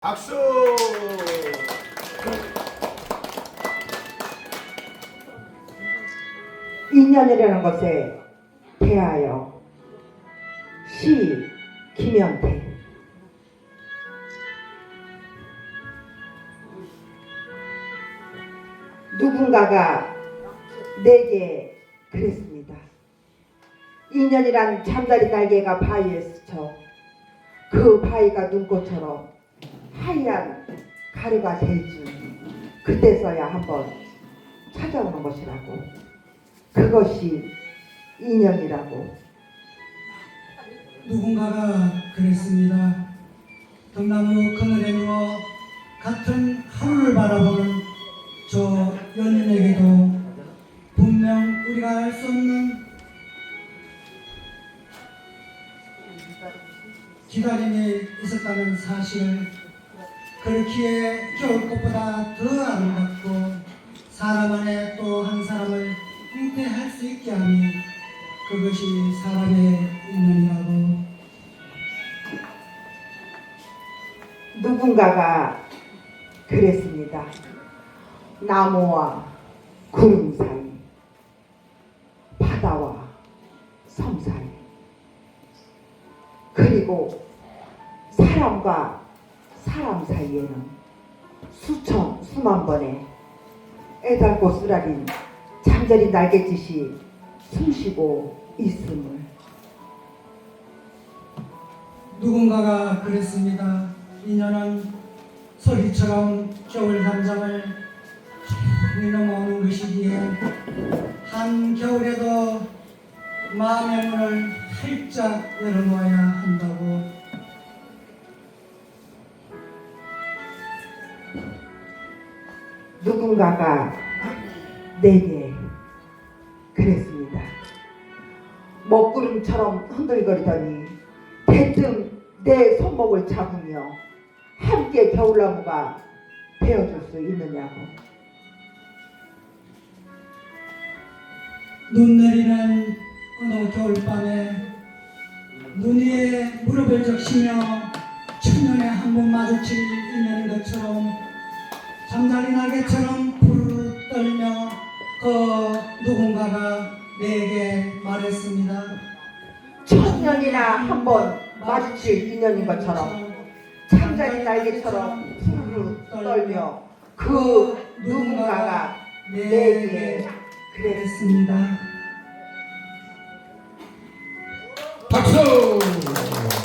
박수! 인연이라는 것에 대하여 시 김현태 누군가가 내게 그랬습니다. 인연이란 잠자리 날개가 바위에 스쳐 그 바위가 눈꽃처럼 하얀 가루가 될줄 그때서야 한번 찾아오는 것이라고 그것이 인연이라고 누군가가 그랬습니다. 등나무 그늘에 누워 같은 하루를 바라보는 저 연인에게도 분명 우리가 알 수 없는 기다림이 있었다는 사실을 그렇기에 겨울 꽃보다 더 아름답고 사람 안에 또 한 사람을 잉태할 수 있게 하니 그것이 사람의 인연이라고 누군가가 그랬습니다. 나무와 구름 사이, 바다와 섬 사이, 그리고 사람과 사람 사이에는 수천, 수만 번의 애달고 쓰라린 잠자리 날갯짓이 숨쉬고 있음을 누군가가 그랬습니다. 인연은 소리처럼 겨울 담장을 조용히 넘어오는 것이기에 한 겨울에도 마음의 문을 활짝 열어놓아야 한다고 누군가가 내게 그랬습니다. 먹구름처럼 흔들거리더니 대뜸 내 손목을 잡으며 함께 겨울나무가 되어줄 수 있느냐고. 눈 내리는 어느 겨울밤에 눈 위에 무릎을 적시며 천년에 한번 것처럼 잠자리 날개처럼 푸르르 떨며 그 누군가가 내게 말했습니다. 천년이나 한 번 마주칠 인연인 것처럼 잠자리 날개처럼 푸르르 떨며 그 누군가가 내게. 그랬습니다.